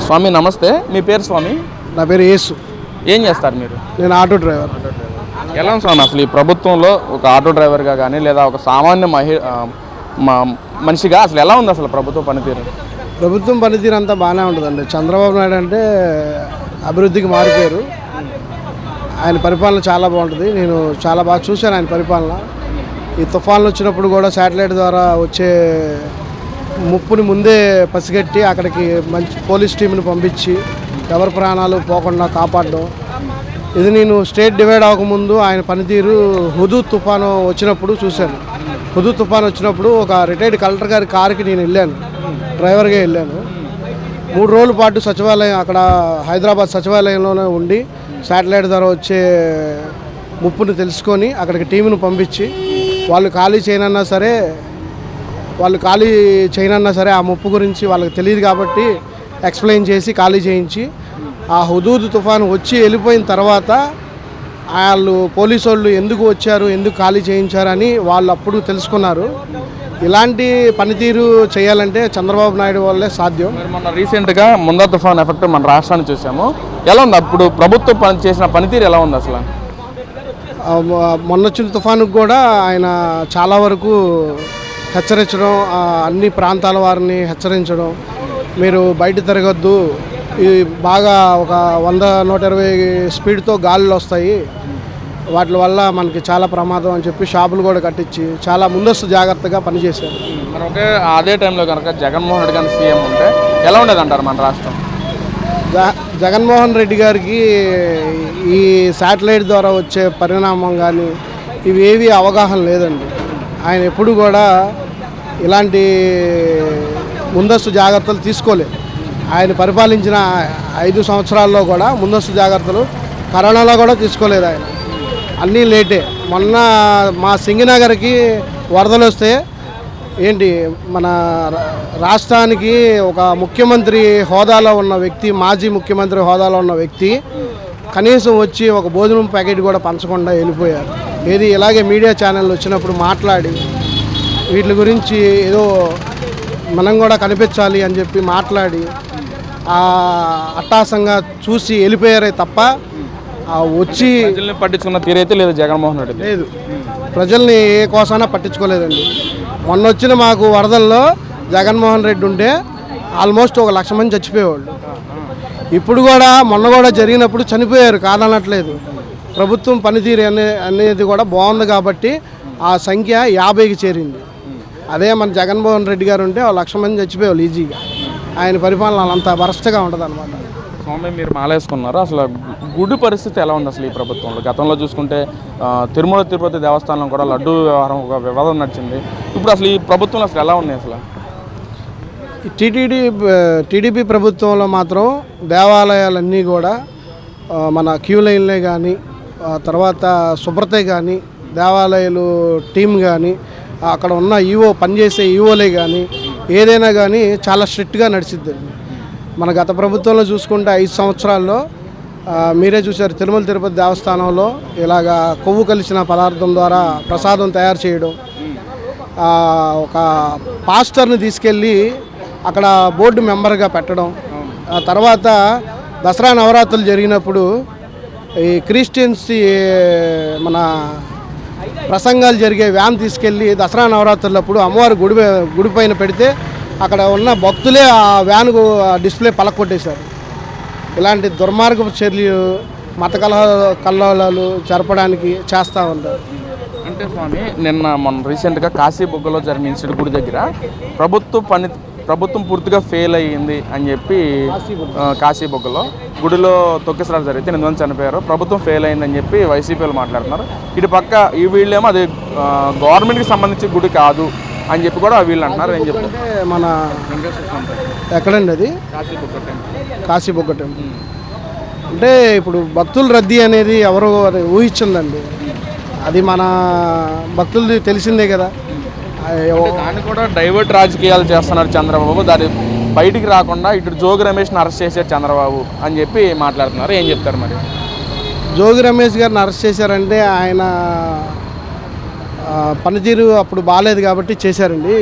స్వామి నమస్తే. మీ పేరు స్వామి? నా పేరు యేసు. ఏం చేస్తారు మీరు? నేను ఆటో డ్రైవర్. ఎలా స్వామి? అసలు ఈ ప్రభుత్వంలో ఒక ఆటో డ్రైవర్గా కానీ లేదా ఒక సామాన్య మహి మనిషిగా అసలు ఎలా ఉంది అసలు ప్రభుత్వ పనితీరు? ప్రభుత్వం పనితీరు అంతా బాగానే ఉంటుందండి. చంద్రబాబు నాయుడు అంటే అభివృద్ధికి మారిపోయారు ఆయన పరిపాలన చాలా బాగుంటుంది. నేను చాలా బాగా చూశాను ఆయన పరిపాలన. ఈ తుఫాన్లు వచ్చినప్పుడు కూడా శాటిలైట్ ద్వారా వచ్చే ముప్పుని ముందే పసిగట్టి అక్కడికి మంచి పోలీస్ టీంని పంపించి ఎవరి ప్రాణాలు పోకుండా కాపాడడం. ఇది నేను స్టేట్ డివైడ్ అవ్వకముందు ఆయన పనితీరు హుదూ తుఫాను వచ్చినప్పుడు చూశాను. హుదూ తుఫాను వచ్చినప్పుడు ఒక రిటైర్డ్ కలెక్టర్ గారి కారుకి నేను వెళ్ళాను. డ్రైవర్గా వెళ్ళాను. మూడు రోజుల పాటు సచివాలయం అక్కడ హైదరాబాద్ సచివాలయంలోనే ఉండి శాటిలైట్ ద్వారా వచ్చే ముప్పును తెలుసుకొని అక్కడికి టీంను పంపించి వాళ్ళు ఖాళీ చేయనన్నా సరే వాళ్ళు ఖాళీ చేయనన్నా సరే ఆ ముప్పు గురించి వాళ్ళకి తెలియదు కాబట్టి ఎక్స్ప్లెయిన్ చేసి ఖాళీ చేయించి ఆ హుదూద్ తుఫాను వచ్చి వెళ్ళిపోయిన తర్వాత వాళ్ళు పోలీసు వాళ్ళు ఎందుకు వచ్చారు ఎందుకు ఖాళీ చేయించారని వాళ్ళు అప్పుడు తెలుసుకున్నారు. ఇలాంటి పనితీరు చేయాలంటే చంద్రబాబు నాయుడు వల్లే సాధ్యం. మరి మొన్న రీసెంట్గా ముందా తుఫాన్ ఎఫెక్ట్ మన రాష్ట్రాన్ని చూసాము. ఎలా ఉంది? అప్పుడు ప్రభుత్వం పని చేసిన పనితీరు ఎలా ఉంది అసలు? ఆ మొ- మొన్న వచ్చిన తుఫానుకు కూడా ఆయన చాలా వరకు హెచ్చరించడం అన్ని ప్రాంతాల వారిని హెచ్చరించడం మీరు బయట తిరగద్దు. ఈ బాగా ఒక వంద నూట ఇరవై స్పీడ్తో గాలులు వస్తాయి. వాటి వల్ల మనకి చాలా ప్రమాదం అని చెప్పి షాపులు కూడా కట్టించి చాలా ముందస్తు జాగ్రత్తగా పనిచేశారు. మరి ఒకే అదే టైంలో కనుక జగన్మోహన్ రెడ్డి గారిని సీఎం ఉంటే ఎలా ఉండేది అంటారు మన రాష్ట్రం? జగన్మోహన్ రెడ్డి గారికి ఈ శాటిలైట్ ద్వారా వచ్చే పరిణామం కానీ ఇవి ఏవి అవగాహన లేదండి. ఆయన ఎప్పుడు కూడా ఇలాంటి ముందస్తు జాగ్రత్తలు తీసుకోలేదు ఆయన పరిపాలించిన ఐదు సంవత్సరాల్లో కూడా ముందస్తు జాగ్రత్తలు కరోనాలో కూడా తీసుకోలేదు ఆయన. అన్నీ లేటే. మొన్న మా సింగనగర్కి వరదలు వస్తే ఏంటి మన రా- రాష్ట్రానికి ఒక ముఖ్యమంత్రి హోదాలో ఉన్న వ్యక్తి మాజీ ముఖ్యమంత్రి హోదాలో ఉన్న వ్యక్తి కనీసం వచ్చి ఒక భోజనం ప్యాకెట్ కూడా పంచకుండా వెళ్ళిపోయారు. ఏది ఇలాగే మీడియా ఛానల్ వచ్చినప్పుడు మాట్లాడి వీటి గురించి ఏదో మనం కూడా కనిపించాలి అని చెప్పి మాట్లాడి ఆ అట్టాసంగా చూసి వెళ్ళిపోయారే తప్ప వచ్చి ప్రజల్ని పట్టించుకున్న తీరైతే లేదు జగన్మోహన్ రెడ్డి. లేదు. ప్రజల్ని ఏ కోసానా పట్టించుకోలేదండి. మొన్న వచ్చిన మాకు వరదల్లో జగన్మోహన్ రెడ్డి ఉంటే ఆల్మోస్ట్ ఒక లక్ష మంది చచ్చిపోయేవాళ్ళు. ఇప్పుడు కూడా మొన్న కూడా జరిగినప్పుడు చనిపోయారు కాదనట్లేదు. ప్రభుత్వం పనితీరు అనే అనేది కూడా బాగుంది కాబట్టి ఆ సంఖ్య యాభైకి చేరింది. అదే మన జగన్మోహన్ రెడ్డి గారు ఉంటే లక్ష మంది చచ్చిపోయేవాళ్ళు ఈజీగా. ఆయన పరిపాలన అంత వరస్ట్గా ఉంటుంది అనమాట స్వామి మీరు మాలేసుకున్నారు? అసలు గుడి పరిస్థితి ఎలా ఉంది అసలు ఈ ప్రభుత్వంలో? గతంలో చూసుకుంటే తిరుమల తిరుపతి దేవస్థానం కూడా లడ్డు వ్యవహారం ఒక వివాదం నడిచింది. ఇప్పుడు అసలు ఈ ప్రభుత్వంలో అసలు ఎలా ఉన్నాయి అసలు? టీటీడీ టీడీపీ ప్రభుత్వంలో మాత్రం దేవాలయాలన్నీ కూడా మన క్యూ లైన్లే కానీ తర్వాత శుభ్రతే కానీ దేవాలయాలు టీం కానీ అక్కడ ఉన్న ఈవో పనిచేసే ఈవోలే కానీ ఏదైనా కానీ చాలా స్ట్రిక్ట్గా నడిచిద్ది. మన గత ప్రభుత్వంలో చూసుకుంటే ఐదు సంవత్సరాల్లో మీరే చూశారు తిరుమల తిరుపతి దేవస్థానంలో ఇలాగా కొవ్వు కలిసిన పదార్థం ద్వారా ప్రసాదం తయారు చేయడం. ఒక పాస్టర్ని తీసుకెళ్ళి అక్కడ బోర్డు మెంబర్గా పెట్టడం. ఆ తర్వాత దసరా నవరాత్రులు జరిగినప్పుడు ఈ క్రిస్టియన్స్ మన ప్రసంగాలు జరిగే వ్యాన్ తీసుకెళ్ళి దసరా నవరాత్రులప్పుడు అమ్మవారి గుడి గుడి పైన పెడితే అక్కడ ఉన్న భక్తులే ఆ వ్యాన్కు డిస్ప్లే పలకొట్టేశారు ఇలాంటి దుర్మార్గపు చర్యలు మత కలహ కల్లోలాలు జరపడానికి చేస్తూ ఉంటారు అంటే స్వామి నిన్న మొన్న రీసెంట్గా కాశీ బొగ్గలో జరిగిన ఇన్సిడెంట్ గుడి దగ్గర ప్రభుత్వ పని ప్రభుత్వం పూర్తిగా ఫెయిల్ అయ్యింది అని చెప్పి ఆ, కాశీ బొగ్గలో గుడిలో తొక్కిసలాట జరిగితే ఎనిమిది మంది చనిపోయారు. ప్రభుత్వం ఫెయిల్ అయిందని చెప్పి వైసీపీలు మాట్లాడుతున్నారు. ఇటు పక్క ఈ వీళ్ళేమో అది గవర్నమెంట్కి సంబంధించిన గుడి కాదు అని చెప్పి కూడా వీళ్ళు అంటున్నారు ఏం చెప్తారు అంటే మన ఎక్కడండి అది? Kasibugga temple. Kasibugga temple. అంటే ఇప్పుడు భక్తుల రద్దీ అనేది ఎవరు అది ఊహించిందండి అది మన భక్తులది తెలిసిందే కదా. దాన్ని కూడా డైవర్ట్ రాజకీయాలు చేస్తున్నారు చంద్రబాబు. దాని బయటికి రాకుండా ఇటు జోగి రమేష్ని అరెస్ట్ చేశారు చంద్రబాబు అని చెప్పి మాట్లాడుతున్నారు. ఏం చెప్తారు మరి? జోగి రమేష్ గారిని అరెస్ట్ చేశారంటే ఆయన పనితీరు అప్పుడు బాగాలేదు కాబట్టి చేశారండి.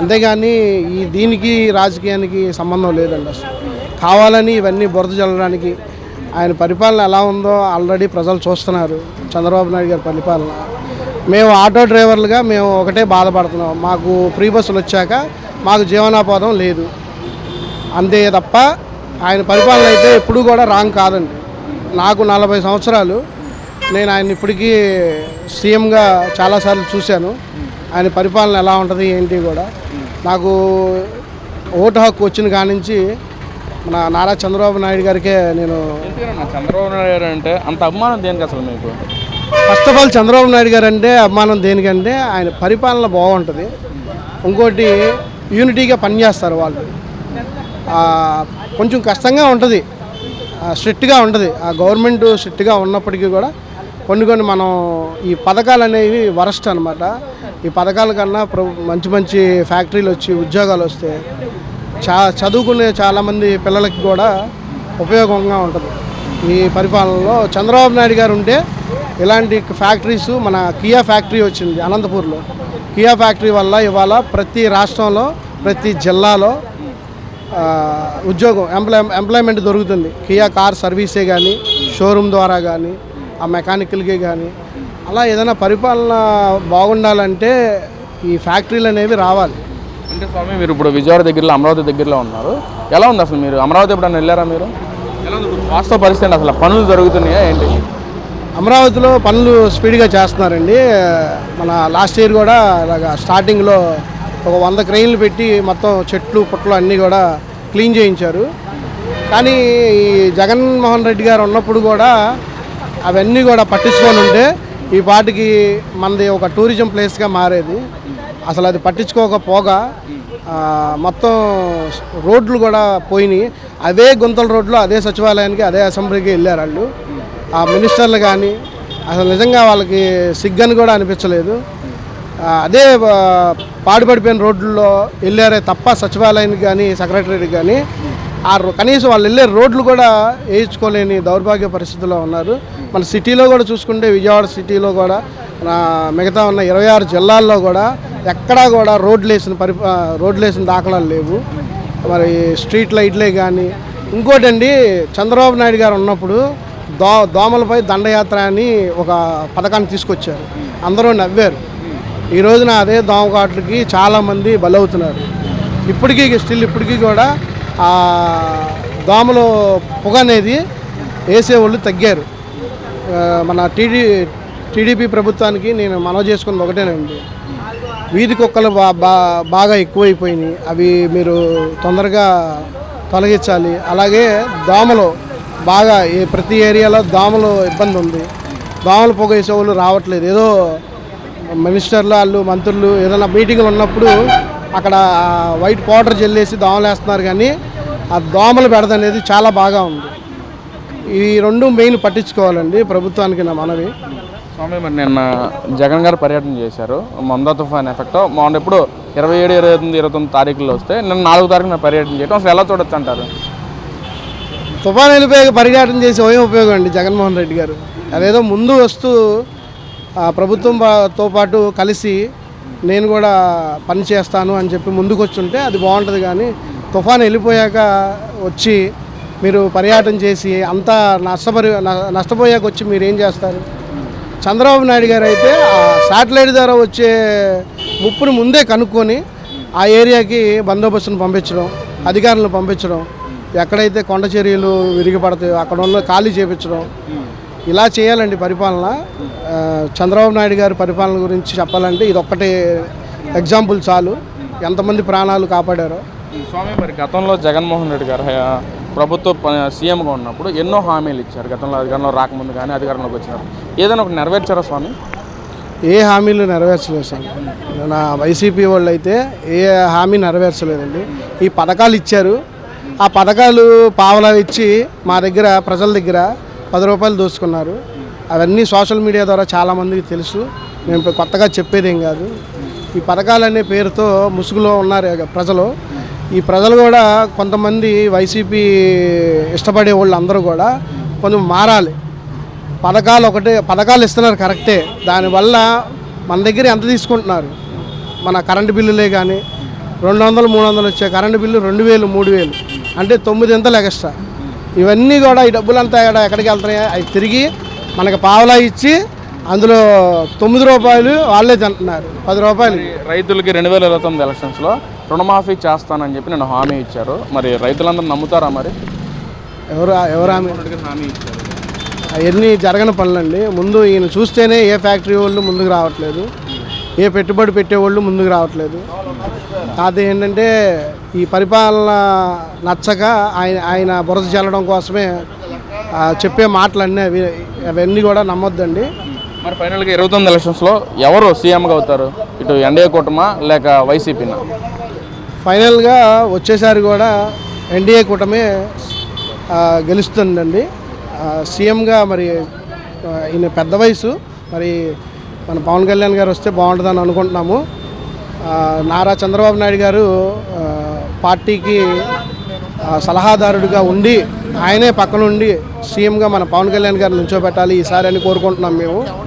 అంతేగాని ఈ దీనికి రాజకీయానికి సంబంధం లేదండి అసలు. కావాలని ఇవన్నీ బురద చల్లడానికి ఆయన పరిపాలన ఎలా ఉందో ఆల్రెడీ ప్రజలు చూస్తున్నారు. చంద్రబాబు నాయుడు గారి పరిపాలన. మేము ఆటో డ్రైవర్లుగా మేము ఒకటే బాధపడుతున్నాం. మాకు ఫ్రీ బస్సులు వచ్చాక మాకు జీవనోపాధం లేదు. అంతే తప్ప ఆయన పరిపాలన అయితే ఎప్పుడూ కూడా రాంగ్ కాదండి. నాకు నలభై సంవత్సరాలు. నేను ఆయన ఇప్పటికీ సీఎంగా చాలాసార్లు చూశాను. ఆయన పరిపాలన ఎలా ఉంటుంది ఏంటి కూడా. నాకు ఓటు హక్కు వచ్చిన కానించి నా నారా చంద్రబాబు నాయుడు గారికే నేను చంద్రబాబు నాయుడు అంటే అంత అభిమానం దేనికి అసలు మీకు? First of all Chandrababu Naidu garu అంటే అభిమానం దేనికంటే ఆయన పరిపాలన బాగుంటుంది. ఇంకోటి యూనిటీగా పనిచేస్తారు వాళ్ళు. కొంచెం కష్టంగా ఉంటుంది. స్ట్రిక్ట్గా ఉంటుంది. ఆ గవర్నమెంట్ స్ట్రిక్ట్గా ఉన్నప్పటికీ కూడా కొన్ని కొన్ని మనం ఈ పథకాలు అనేవి వరస్ట్ అనమాట ఈ పథకాల కన్నా ప్రభు మంచి మంచి ఫ్యాక్టరీలు వచ్చి ఉద్యోగాలు వస్తే చా చదువుకునే చాలామంది పిల్లలకి కూడా ఉపయోగంగా ఉంటుంది. ఈ పరిపాలనలో చంద్రబాబు నాయుడు గారు ఉంటే ఇలాంటి ఫ్యాక్టరీస్ మన కియా ఫ్యాక్టరీ వచ్చింది అనంతపూర్లో. కియా ఫ్యాక్టరీ వల్ల ఇవాళ ప్రతి రాష్ట్రంలో ప్రతి జిల్లాలో ఆ, ఉద్యోగం ఎంప్లాయ్ ఎంప్లాయ్మెంట్ దొరుకుతుంది. కియా కార్ సర్వీసే కానీ షోరూమ్ ద్వారా కానీ ఆ మెకానికల్కి కానీ అలా ఏదైనా పరిపాలన బాగుండాలంటే ఈ ఫ్యాక్టరీలు అనేవి రావాలి. అంటే స్వామి మీరు ఇప్పుడు విజయవాడ దగ్గరలో అమరావతి దగ్గరలో ఉన్నారు. ఎలా ఉంది అసలు మీరు? అమరావతి ఎప్పుడన్నా వెళ్ళారా మీరు? ఎలా ఉంది ఇప్పుడు వాస్తవ పరిస్థితి అసలు పనులు జరుగుతున్నాయా ఏంటి? అమరావతిలో పనులు స్పీడ్గా చేస్తున్నారండి. మన లాస్ట్ ఇయర్ కూడా ఇలాగ స్టార్టింగ్లో ఒక వంద క్రెయిన్లు పెట్టి మొత్తం చెట్లు పుట్లు అన్నీ కూడా క్లీన్ చేయించారు. కానీ ఈ జగన్మోహన్ రెడ్డి గారు ఉన్నప్పుడు కూడా అవన్నీ కూడా పట్టించుకొని ఉంటే ఈ పాటికి మనది ఒక టూరిజం ప్లేస్గా మారేది. అసలు అది పట్టించుకోకపోగా మొత్తం రోడ్లు కూడా పోయినాయి. అవే గుంతల రోడ్లు అదే సచివాలయానికి అదే అసెంబ్లీకి వెళ్ళారు వాళ్ళు. ఆ మినిస్టర్లు కానీ అసలు నిజంగా వాళ్ళకి సిగ్గని కూడా అనిపించలేదు. అదే పాడుపడిపోయిన రోడ్లలో వెళ్ళారే తప్ప సచివాలయానికి కానీ సెక్రటరీకి కానీ ఆ కనీసం వాళ్ళు వెళ్ళే రోడ్లు కూడా వేయించుకోలేని దౌర్భాగ్య పరిస్థితిలో ఉన్నారు. మన సిటీలో కూడా చూసుకుంటే విజయవాడ సిటీలో కూడా మన మిగతా ఉన్న ఇరవై ఆరు జిల్లాల్లో కూడా ఎక్కడా కూడా రోడ్లు వేసిన పరి రోడ్లు వేసిన దాఖలాలు లేవు. మరి స్ట్రీట్ లైట్లే కానీ ఇంకోటండి చంద్రబాబు నాయుడు గారు ఉన్నప్పుడు దో దోమలపై దండయాత్ర అని ఒక పథకాన్ని తీసుకొచ్చారు. అందరూ నవ్వారు. ఈ రోజున అదే దోమకాట్లకి చాలామంది బలవుతున్నారు. ఇప్పటికీ స్టిల్ ఇప్పటికీ కూడా ఆ దోమలు పొగ అనేది వేసేవాళ్ళు తగ్గారు. మన టీడీ టీడీపీ ప్రభుత్వానికి నేను మనవి చేసుకున్నది ఒకటేనండి. వీధి కుక్కలు బా బా బాగా ఎక్కువైపోయినాయి. అవి మీరు తొందరగా తొలగించాలి. అలాగే దోమలు బాగా ఈ ప్రతి ఏరియాలో దోమలు ఇబ్బంది ఉంది. దోమలు పొగ వేసేవాళ్ళు రావట్లేదు. ఏదో మినిస్టర్లు వాళ్ళు మంత్రులు ఏదైనా మీటింగ్లు ఉన్నప్పుడు అక్కడ వైట్ పౌడర్ జల్లేసి దోమలు వేస్తున్నారు కానీ ఆ దోమలు పెడదనేది అనేది చాలా బాగా ఉంది. ఈ రెండు మెయిన్ పట్టించుకోవాలండి ప్రభుత్వానికి నా మనవి. స్వామి మరి నిన్న జగన్ గారు పర్యటన చేశారు. మందా తుఫాన్ ఎఫెక్ట్ మొన్న ఎప్పుడు ఇరవై ఏడు ఇరవై తొమ్మిది ఇరవై తొమ్మిది తారీఖులో వస్తే నిన్న నాలుగు తారీఖున పర్యటన చేయడం అసలు ఎలా చూడొచ్చు అంటారు? తుఫాన్ వెళ్ళిపోయాక పర్యటన చేసి ఏం ఉపయోగం అండి జగన్మోహన్ రెడ్డి గారు. అదేదో ముందు వస్తూ ప్రభుత్వంతో పాటు కలిసి నేను కూడా పని చేస్తాను అని చెప్పి ముందుకు వచ్చుంటే అది బాగుంటుంది కానీ తుఫాన్ వెళ్ళిపోయాక వచ్చి మీరు పర్యటన చేసి అంతా నష్టపరి న- నష్టపోయాక వచ్చి మీరు ఏం చేస్తారు? చంద్రబాబు నాయుడు గారు అయితే సాటిలైట్ శాటిలైట్ ద్వారా వచ్చే ముప్పును ముందే కనుక్కొని ఆ ఏరియాకి బందోబస్తును పంపించడం అధికారులను పంపించడం ఎక్కడైతే కొండ చర్యలు విరిగి పడతాయో అక్కడ ఉన్న ఖాళీ చేపించడం. ఇలా చేయాలండి పరిపాలన. చంద్రబాబు నాయుడు గారి పరిపాలన గురించి చెప్పాలంటే ఇది ఒక్కటే ఎగ్జాంపుల్ చాలు. ఎంతమంది ప్రాణాలు కాపాడారో. స్వామి మరి గతంలో జగన్మోహన్ రెడ్డి గారు ప్రభుత్వ సీఎంగా ఉన్నప్పుడు ఎన్నో హామీలు ఇచ్చారు. గతంలో అధికారంలో రాకముందు కానీ అధికారంలోకి వచ్చినారు ఏదైనా ఒకటి నెరవేర్చారా స్వామి? ఏ హామీలు నెరవేర్చలేదు సార్ నా వైసీపీ వాళ్ళు అయితే ఏ హామీ నెరవేర్చలేదండి. ఈ పథకాలు ఇచ్చారు. ఆ పథకాలు పావలా ఇచ్చి మా దగ్గర ప్రజల దగ్గర పది రూపాయలు దోసుకున్నారు. అవన్నీ సోషల్ మీడియా ద్వారా చాలామందికి తెలుసు. మేము కొత్తగా చెప్పేదేం కాదు. ఈ పథకాలనే పేరుతో ముసుగులో ఉన్నారు ప్రజలు. ఈ ప్రజలు కూడా కొంతమంది వైసీపీ ఇష్టపడే వాళ్ళు అందరూ కూడా కొంచెం మారాలి. పథకాలు ఒకటే పథకాలు ఇస్తున్నారు కరెక్టే. దానివల్ల మన దగ్గర ఎంత తీసుకుంటున్నారు? మన కరెంటు బిల్లులే కానీ రెండు వందలు మూడు వందలు వచ్చే కరెంటు బిల్లు రెండు వేలు మూడు వేలు. అంటే తొమ్మిది ఎంతలు ఎక్స్ట్రా. ఇవన్నీ కూడా ఈ డబ్బులంతా కూడా ఎక్కడికి వెళ్తున్నాయి? అవి తిరిగి మనకి పావలా ఇచ్చి అందులో తొమ్మిది రూపాయలు వాళ్ళే తింటున్నారు. పది రూపాయలు. రైతులకి రెండు వేల ఇరవై తొమ్మిది ఎలక్షన్స్లో రుణమాఫీ చేస్తానని చెప్పి నేను హామీ ఇచ్చారు. మరి రైతులందరూ నమ్ముతారా మరి? ఎవరు ఎవరు ఆమె హామీ? ఇచ్చారు అవన్నీ జరగని పనులండి. ముందు ఈయన చూస్తేనే ఏ ఫ్యాక్టరీ వాళ్ళు ముందుకు రావట్లేదు. ఏ పెట్టుబడి పెట్టేవాళ్ళు ముందుకు రావట్లేదు. అది ఏంటంటే ఈ పరిపాలన నచ్చక ఆయన ఆయన బురద చల్లడం కోసమే చెప్పే మాటలన్నీ అవి అవన్నీ కూడా నమ్మొద్దండి. మరి ఫైనల్గా ఇరవై తొమ్మిది ఎలక్షన్స్లో ఎవరు సీఎంగా అవుతారు? ఇటు ఎన్డీఏ కూటమా లేక వైసీపీనా ఫైనల్గా వచ్చేసారి కూడా ఎన్డీఏ కూటమి గెలుస్తుందండి. సీఎంగా మరి ఈయన పెద్ద వయసు. మరి మన పవన్ కళ్యాణ్ గారు వస్తే బాగుంటుందని అనుకుంటున్నాము. నారా చంద్రబాబు నాయుడు గారు పార్టీకి సలహాదారుడిగా ఉండి ఆయనే పక్కనుండి సీఎంగా మన పవన్ కళ్యాణ్ గారిని నుంచోబెట్టాలి ఈసారి అని కోరుకుంటున్నాం మేము.